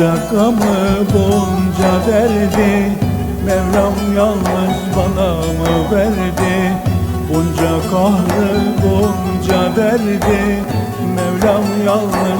Bunca gamı bunca derdi Mevlam yalnız bana mı verdi? Bunca kahrı bunca derdi Mevlam yalnız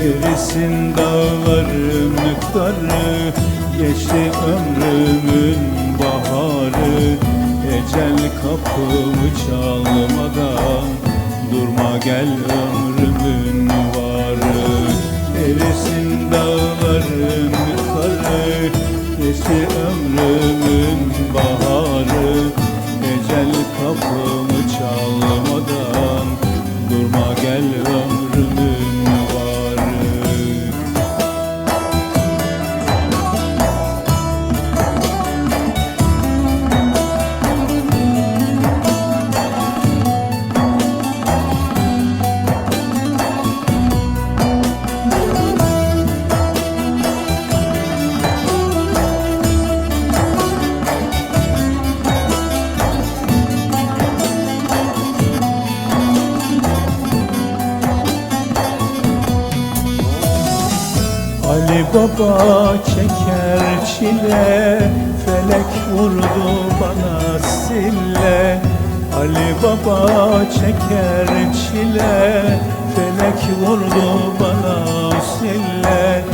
Erisin dağların karı Geçti ömrümün baharı. Ecel kapımı çalmadan Durma gel ömrümün varı. Erisin dağların karı Geçti ömrümün baharı. Ecel kapımı Baba çeker çile Felek vurdu bana sille. Ali Baba çeker çile Felek vurdu bana sille.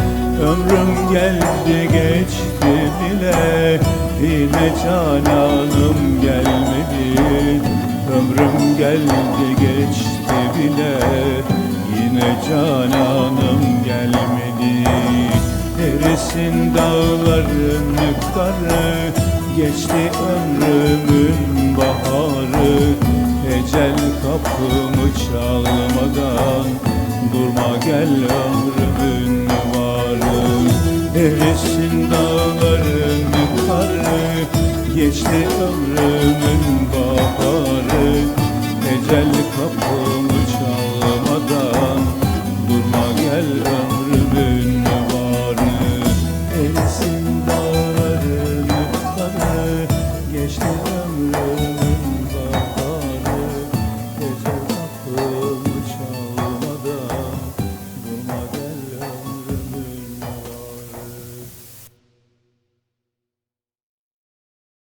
Ömrüm geldi geçti bile Yine cananım gelmedi. Ömrüm geldi geçti bile Yine cananım gelmedi Erisin dağların karı Geçti ömrümün baharı. Ecel kapımı çalmadan Durma gel ömrümün varı. Erisin dağların karı Geçti ömrümün